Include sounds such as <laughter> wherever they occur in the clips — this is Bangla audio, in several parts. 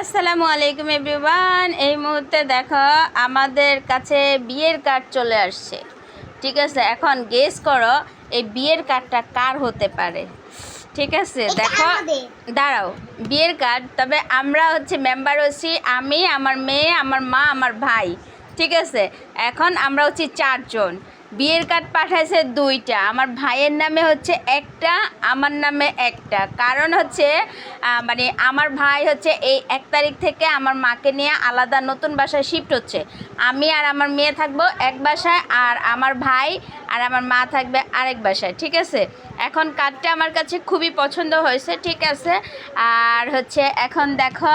আসসালামু আলাইকুম এভরিওয়ান। এই মুহূর্তে দেখো আমাদের কাছে বিয়ের কার্ড চলে আসছে। ঠিক আছে এখন গেস করো এই বিয়ের কার্ডটা কার হতে পারে। ঠিক আছে দেখো দাঁড়াও বিয়ের কার্ড তবে আমরা হচ্ছে মেম্বার হচ্ছি আমি আমার মেয়ে আমার মা আমার ভাই। ঠিক আছে এখন আমরা হচ্ছি চারজন। বিয়ের কার্ড পাঠাইছে দুইটা। আমার ভাইয়ের নামে হচ্ছে একটা, আমার নামে একটা। কারণ হচ্ছে মানে আমার ভাই হচ্ছে এই এক তারিখ থেকে আমার মাকে নিয়ে আলাদা নতুন বাসায় শিফট হচ্ছে। আমি আর আমার মেয়ে থাকব এক বাসায়, আর আমার ভাই আর আমার মা থাকবে আরেক বাসায়, ঠিক আছে? এখন কার্ডটা আমার কাছে খুবই পছন্দ হয়েছে, ঠিক আছে? আর হচ্ছে এখন দেখো,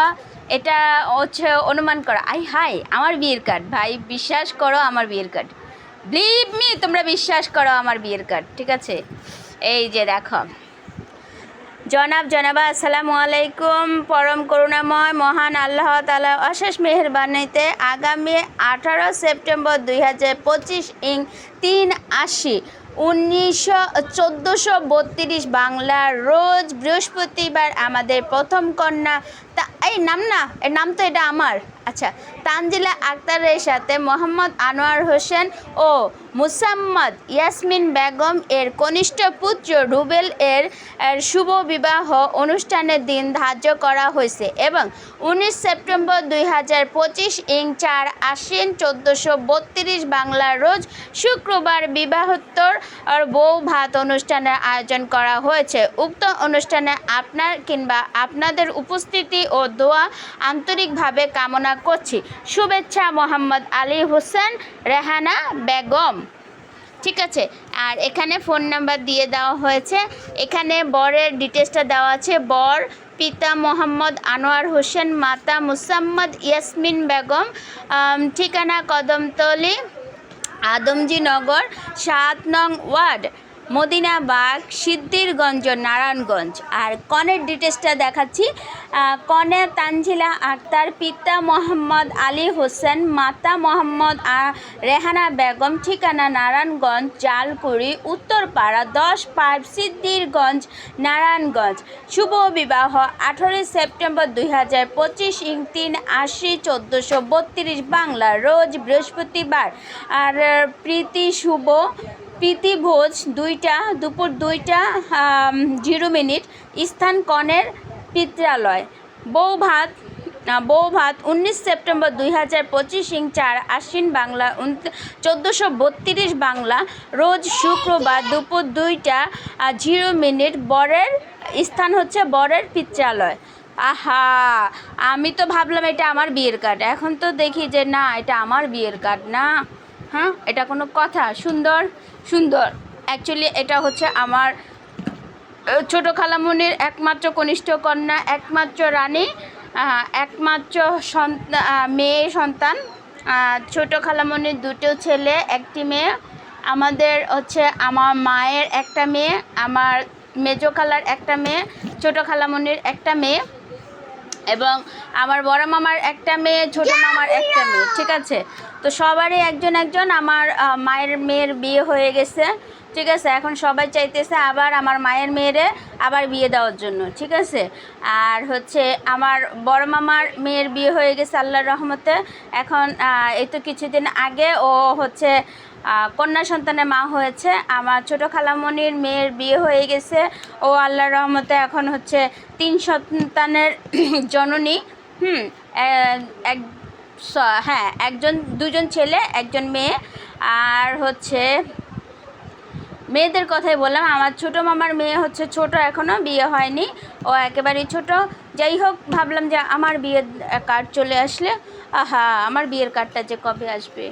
এটা হচ্ছে অনুমান করো। আই হাই, আমার বিয়ের কার্ড। ভাই, বিশ্বাস করো আমার বিয়ের কার্ড। বিলিভ মি তোমরা বিশ্বাস করো আমার বিয়ের কার্ড ঠিক আছে? এই যে দেখো। জনাব, জনাবা, আসসালামু আলাইকুম। পরম করুণাময়, মহান আল্লাহ তালা অশেষ মেহরবানিতে আগামী আঠারো সেপ্টেম্বর দুই হাজার পঁচিশ ইং তিন আশি উনিশশো চোদ্দোশো বত্রিশ বাংলার রোজ বৃহস্পতিবার আমাদের প্রথম কন্যা তা, এই নাম না, এর নাম তো এটা আমার। আচ্ছা তানজিলা আক্তারের সাথে মোহাম্মদ আনোয়ার হোসেন ও মুসাম্মদ ইয়াসমিন বেগম এর কনিষ্ঠ পুত্র রুবেল এর শুভ বিবাহ অনুষ্ঠানের দিন ধার্য করা হয়েছে এবং উনিশ সেপ্টেম্বর দুই হাজার পঁচিশ ইং চার আশ্বিন চোদ্দোশো বত্রিশ বাংলার রোজ শুক্রবার বিবাহোত্তর বউ ভাত অনুষ্ঠানের আয়োজন করা হয়েছে। উক্ত অনুষ্ঠানে আপনার কিংবা আপনাদের উপস্থিতি ও দোয়া আন্তরিকভাবে কামনা করছি। শুভেচ্ছা মোহাম্মদ আলী হোসেন, রেহানা বেগম। ঠিক আছে? আর এখানে ফোন নাম্বার দিয়ে দেওয়া হয়েছে। এখানে বরের ডিটেলসটা দেওয়া আছে। বর, পিতা মোহাম্মদ আনোয়ার হোসেন, মাতা মুসাম্মদ ইয়াসমিন বেগম। ঠিকানা কদমতলি আদমজীনগর সাত নং ওয়ার্ড। মদিনাবাগ সিদ্ধিরগঞ্জ, নারায়ণগঞ্জ। আর কনের ডিটেলসটা দেখাচ্ছি। কনে তানজিলা আক্তার পিতা মোহাম্মদ আলী হোসেন, মাতা মোহাম্মদ রেহানা বেগম, ঠিকানা নারায়ণগঞ্জ, জালকুড়ি, উত্তরপাড়া দশ পাইপ, সিদ্ধিরগঞ্জ, নারায়ণগঞ্জ। শুভ বিবাহ, আঠেরোই সেপ্টেম্বর দুই হাজার পঁচিশ, ইং তিন আশি চোদ্দোশো বত্রিশ, বাংলা, রোজ বৃহস্পতিবার। আর প্রীতি শুভ প্রীতি ভোজ দুইটা, দুপুর দুইটা জিরো মিনিট স্থান কনের পিত্রালয়। বউ ভাত বউ ভাত উনিশ সেপ্টেম্বর দুই হাজার পঁচিশ ইং চার আশ্বিন বাংলা চোদ্দোশো বত্রিশ বাংলা রোজ শুক্রবার দুপুর দুইটা জিরো মিনিট বরের স্থান হচ্ছে বরের পিত্রালয়। আহা, আমি তো ভাবলাম এটা আমার বিয়ের কার্ড এখন তো দেখি যে না, এটা আমার বিয়ের কার্ড না। হ্যাঁ? এটা কোনো কথা। সুন্দর সুন্দর। অ্যাকচুয়ালি এটা হচ্ছে আমার ছোট খালামুনির একমাত্র কনিষ্ঠ কন্যা, একমাত্র রানী একমাত্র মেয়ে সন্তান। ছোট খালামুনির দুটো ছেলে, একটি মেয়ে। আমাদের হচ্ছে আমার মায়ের একটা মেয়ে, আমার মেজো খালার একটা মেয়ে, ছোট খালামুনির একটা মেয়ে এবং আমার বড় মামার একটা মেয়ে, ছোট মামার একটা মেয়ে, ঠিক আছে? তো সবারই একজন একজন আমার মায়ের মেয়ের বিয়ে হয়ে গেছে, ঠিক আছে? এখন সবাই চাইতেছে আবার আমার মায়ের মেয়েরে আবার বিয়ে দেওয়ার জন্য, ঠিক আছে? আর হচ্ছে আমার বড় মামার মেয়ের বিয়ে হয়ে গেছে আল্লাহর রহমতে। এখন এই তো কিছুদিন আগে ও হচ্ছে কন্যা সন্তানের মা হয়েছে। আমার ছোট খালামণির মেয়ের বিয়ে হয়ে গেছে। ও আল্লাহর রহমতে এখন হচ্ছে তিন সন্তানের <clears throat> জননী, হুম এক হ্যাঁ একজন, দুজন ছেলে, একজন মেয়ে, আর হচ্ছে মেয়েদের কথাই বললাম। আমার ছোট মামার মেয়ে হচ্ছে ছোট এখনও বিয়ে হয়নি। ও একেবারেই ছোট। যাই হোক, ভাবলাম যে আমার বিয়ের কার্ড চলে আসলে, আহা, আমার বিয়ের কার্ডটা যে কবে আসবে?